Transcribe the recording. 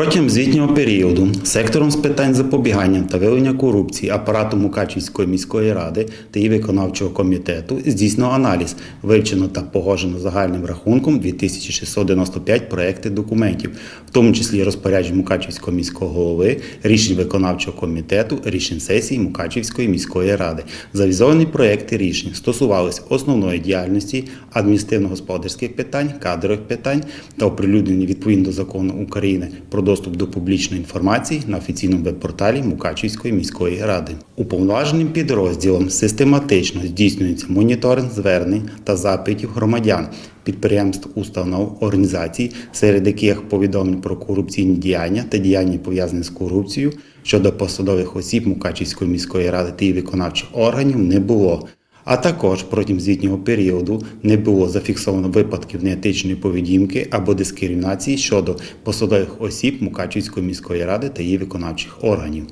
Протягом звітнього періоду сектором з питань запобігання та виявлення корупції апарату Мукачівської міської ради та її виконавчого комітету здійснено аналіз, вивчено та погоджено загальним рахунком 2695 проєктів документів, в тому числі розпоряджень Мукачівського міського голови, рішень виконавчого комітету, рішень сесії Мукачівської міської ради. Завізовані проєкти рішень стосувалися основної діяльності, адміністративно-господарських питань, кадрових питань та оприлюднені відповідно до закону України про доступ до публічної інформації на офіційному веб-порталі Мукачівської міської ради. Уповноваженим підрозділом систематично здійснюється моніторинг звернень та запитів громадян, підприємств, установ, організацій, серед яких повідомлень про корупційні діяння та діяння пов'язані з корупцією щодо посадових осіб Мукачівської міської ради та її виконавчих органів не було. А також протягом звітнього періоду не було зафіксовано випадків неетичної поведінки або дискримінації щодо посадових осіб Мукачівської міської ради та її виконавчих органів.